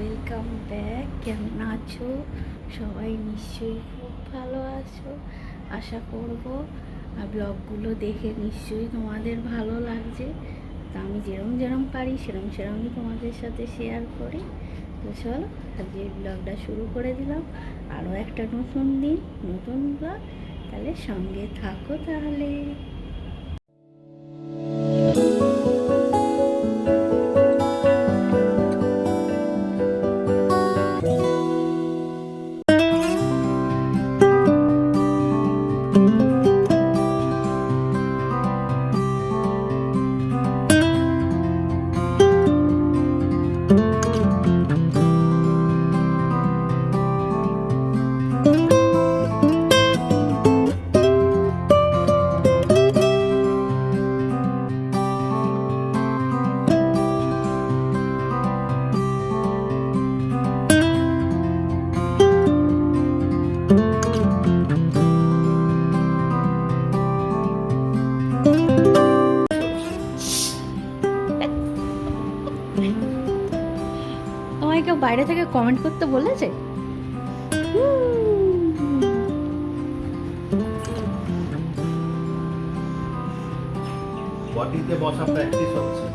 Welcome back কেমন আছো? সবাই নিশ্চয়ই খুব ভালো আছো। আশা করব আর ব্লগগুলো দেখে নিশ্চয়ই তোমাদের ভালো লাগছে। তা আমি যেরম যেরম পারি, সেরম সেরমই তোমাদের সাথে শেয়ার করি। তো চলো, আজকে ব্লগটা শুরু করে দিলাম। আরও একটা নতুন দিন, নতুন ব্লগ। তাহলে সঙ্গে থাকো তাহলে। তোমায় কেউ বাইরে থেকে কমেন্ট করতে বলেছে? বসা প্র্যাকটিস হচ্ছে।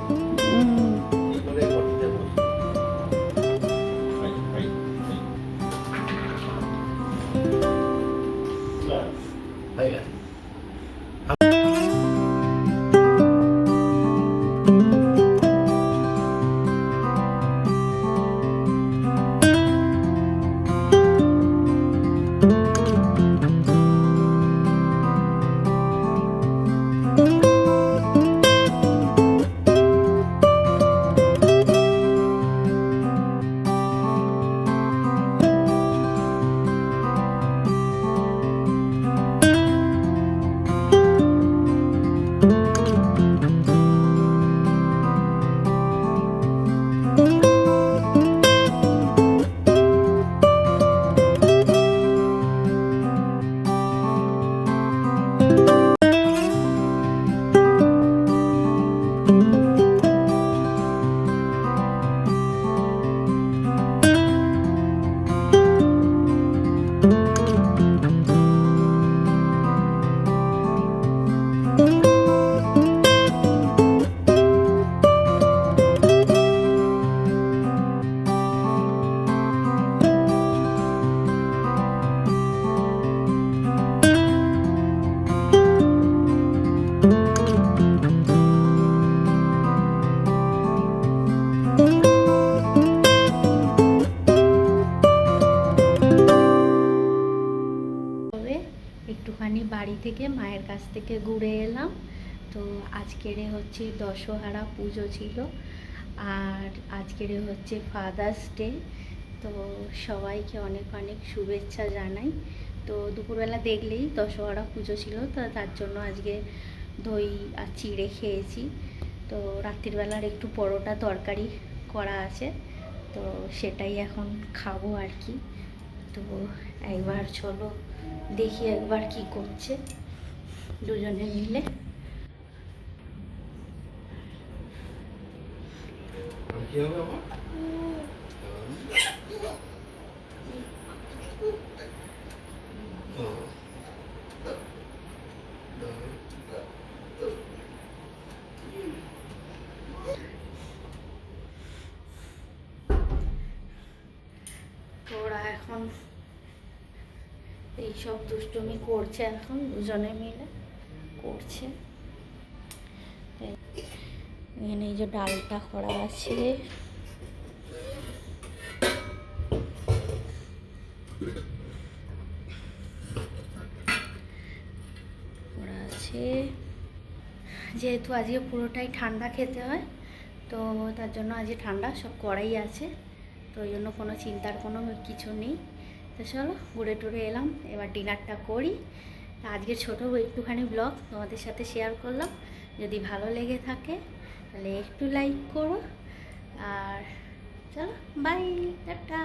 একটুখানি বাড়ি থেকে মায়ের কাছ থেকে ঘুরে এলাম। তো আজকের হচ্ছে দশহারা পুজো ছিল। আর আজকের হচ্ছে ফাদার্স ডে তো সবাইকে অনেক অনেক শুভেচ্ছা জানাই। তো দুপুরবেলা দেখলেই দশহরা পুজো ছিল, তো তার জন্য আজকে দই আর চিড়ে খেয়েছি। তো রাত্রিবেলার একটু পরোটা তরকারি করা আছে, তো সেটাই এখন খাব আর কি। তো একবার চলো দেখি একবার কি করছে দুজনে মিলে। আর কি হবে আমার তো ওরা এখন এইসব দুষ্টুমি করছে এখন, দুজনে মিলে করছে। এখানে এই যে ডালটা করা আছে। আছে। যেহেতু আজকে পুরোটাই ঠান্ডা খেতে হয়, তো তার জন্য আজকে ঠান্ডা সব করাই আছে। তো ওই জন্য কোনো চিন্তার কোনো কিছু নেই। তো চলো, ঘুরে টুরে এলাম, এবার ডিনারটা করি। আজকে আজকের ছোটো একটুখানি ব্লগ তোমাদের সাথে শেয়ার করলাম। যদি ভালো লেগে থাকে, তাহলে একটু লাইক করো। আর চলো বাই টাটা।